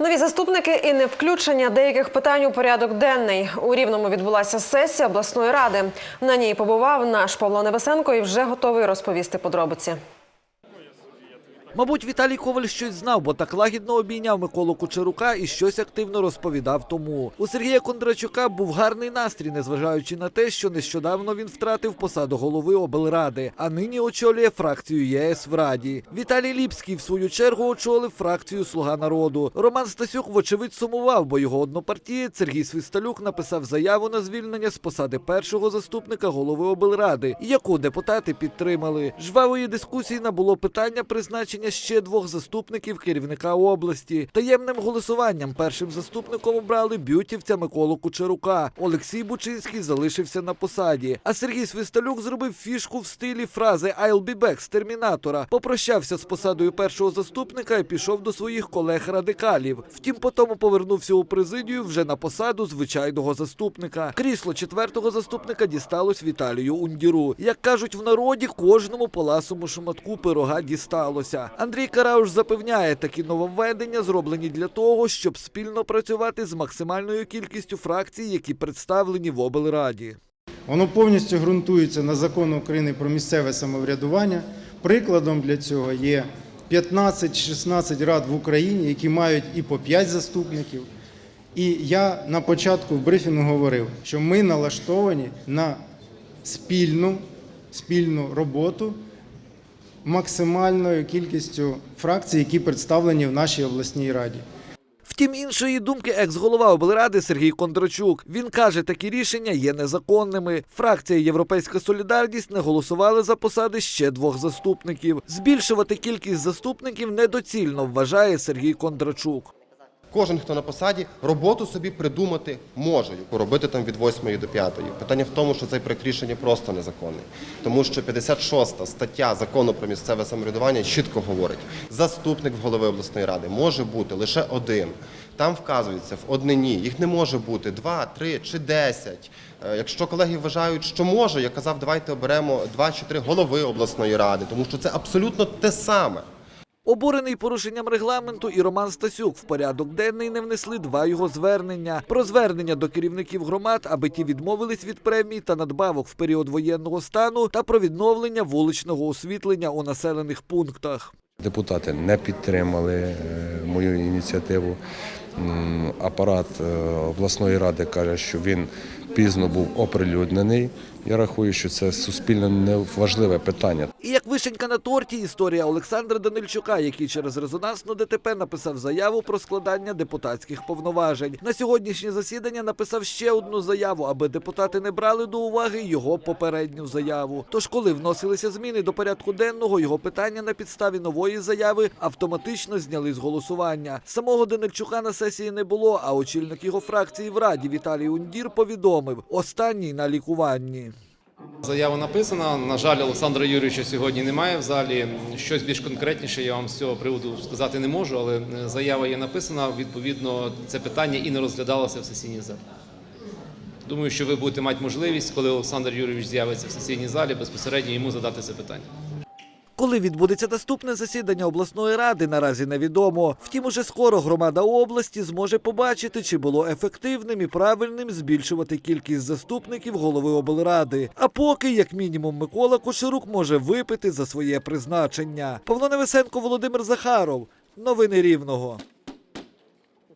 Нові заступники і не включення деяких питань у порядок денний. У Рівному відбулася сесія обласної ради. На ній побував наш Павло Невесенко і вже готовий розповісти подробиці. Мабуть, Віталій Коваль щось знав, бо так лагідно обійняв Миколу Кучерука і щось активно розповідав тому. У Сергія Кондрачука був гарний настрій, незважаючи на те, що нещодавно він втратив посаду голови облради, а нині очолює фракцію ЄС в Раді. Віталій Ліпський, в свою чергу, очолив фракцію Слуга народу. Роман Стасюк, вочевидь, сумував, бо його однопартієць Сергій Свисталюк написав заяву на звільнення з посади першого заступника голови облради, яку депутати підтримали. Жвавої дискусії набуло питання призначення ще двох заступників керівника області. Таємним голосуванням першим заступником обрали бютівця Миколу Кучерука. Олексій Бучинський залишився на посаді. А Сергій Свисталюк зробив фішку в стилі фрази «I'll be back» з термінатора. Попрощався з посадою першого заступника і пішов до своїх колег-радикалів. Втім, потім повернувся у президію вже на посаду звичайного заступника. Крісло четвертого заступника дісталось Віталію Ундіру. Як кажуть в народі, кожному по ласому шматку пирога дісталося. Андрій Карауш запевняє, такі нововведення зроблені для того, щоб спільно працювати з максимальною кількістю фракцій, які представлені в облраді. Воно повністю ґрунтується на закону України про місцеве самоврядування. Прикладом для цього є 15-16 рад в Україні, які мають і по 5 заступників. І я на початку в брифінгу говорив, що ми налаштовані на спільну, спільну роботу максимальною кількістю фракцій, які представлені в нашій обласній раді. Втім, іншої думки екс-голова облради Сергій Кондрачук. Він каже, такі рішення є незаконними. Фракція Європейська Солідарність не голосували за посади ще двох заступників. Збільшувати кількість заступників недоцільно, вважає Сергій Кондрачук. Кожен, хто на посаді, роботу собі придумати може, яку робити там від 8 до 5. Питання в тому, що цей проект рішення просто незаконний. Тому що 56 стаття закону про місцеве самоврядування чітко говорить, заступник голови обласної ради може бути лише один. Там вказується в однині, їх не може бути два, три чи десять. Е, Якщо колеги вважають, що може, я казав, давайте оберемо два чи три голови обласної ради, тому що це абсолютно те саме. Обурений порушенням регламенту і Роман Стасюк в порядок денний не внесли два його звернення. Про звернення до керівників громад, аби ті відмовились від премій та надбавок в період воєнного стану, та про відновлення вуличного освітлення у населених пунктах. Депутати не підтримали е, мою ініціативу. Апарат е, обласної ради каже, що він пізно був оприлюднений. Я рахую, що це суспільно неважливе питання. І як вишенька на торті, історія Олександра Данильчука, який через резонансну ДТП написав заяву про складання депутатських повноважень. На сьогоднішнє засідання написав ще одну заяву, аби депутати не брали до уваги його попередню заяву. Тож, коли вносилися зміни до порядку денного, його питання на підставі нової заяви автоматично зняли з голосування. Самого Данильчука на сесії не було, а очільник його фракції в раді Віталій Ундір повідомив: останній на лікуванні. Заява написана. На жаль, Олександра Юрійовича сьогодні немає в залі. Щось більш конкретніше я вам з цього приводу сказати не можу, але заява є написана. Відповідно, це питання і не розглядалося в сесійній залі. Думаю, що ви будете мати можливість, коли Олександр Юрійович з'явиться в сесійній залі, безпосередньо йому задати це питання. Коли відбудеться наступне засідання обласної ради, наразі невідомо. Втім, уже скоро громада області зможе побачити, чи було ефективним і правильним збільшувати кількість заступників голови облради. А поки, як мінімум, Микола Кошерук може випити за своє призначення. Павло Невесенко, Володимир Захаров. Новини Рівного.